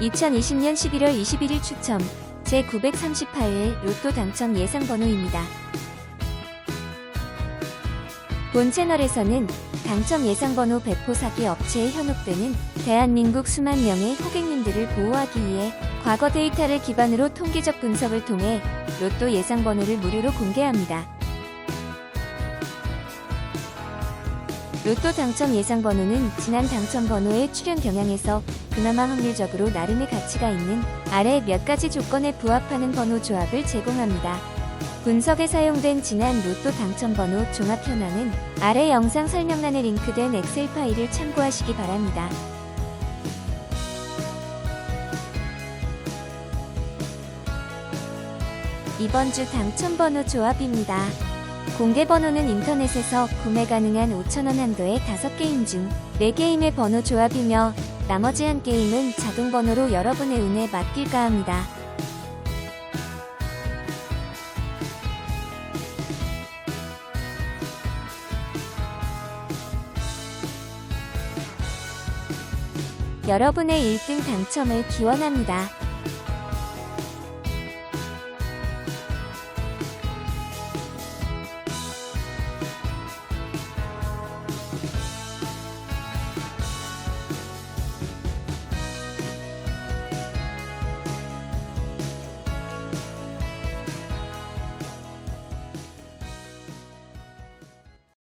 2020년 11월 21일 추첨 제938회 로또 당첨 예상 번호입니다. 본 채널에서는 당첨 예상 번호 배포 사기 업체에 현혹되는 대한민국 수만 명의 호객님들을 보호하기 위해 과거 데이터를 기반으로 통계적 분석을 통해 로또 예상 번호를 무료로 공개합니다. 로또 당첨 예상 번호는 지난 당첨 번호의 출현 경향에서 그나마 확률적으로 나름의 가치가 있는 아래 몇 가지 조건에 부합하는 번호 조합을 제공합니다. 분석에 사용된 지난 로또 당첨 번호 종합 현황은 아래 영상 설명란에 링크된 엑셀 파일을 참고하시기 바랍니다. 이번 주 당첨 번호 조합입니다. 공개 번호는 인터넷에서 구매 가능한 5,000원 한도의 5게임 중 4게임의 번호 조합이며 나머지 한 게임은 자동 번호로 여러분의 운에 맡길까 합니다. 여러분의 1등 당첨을 기원합니다.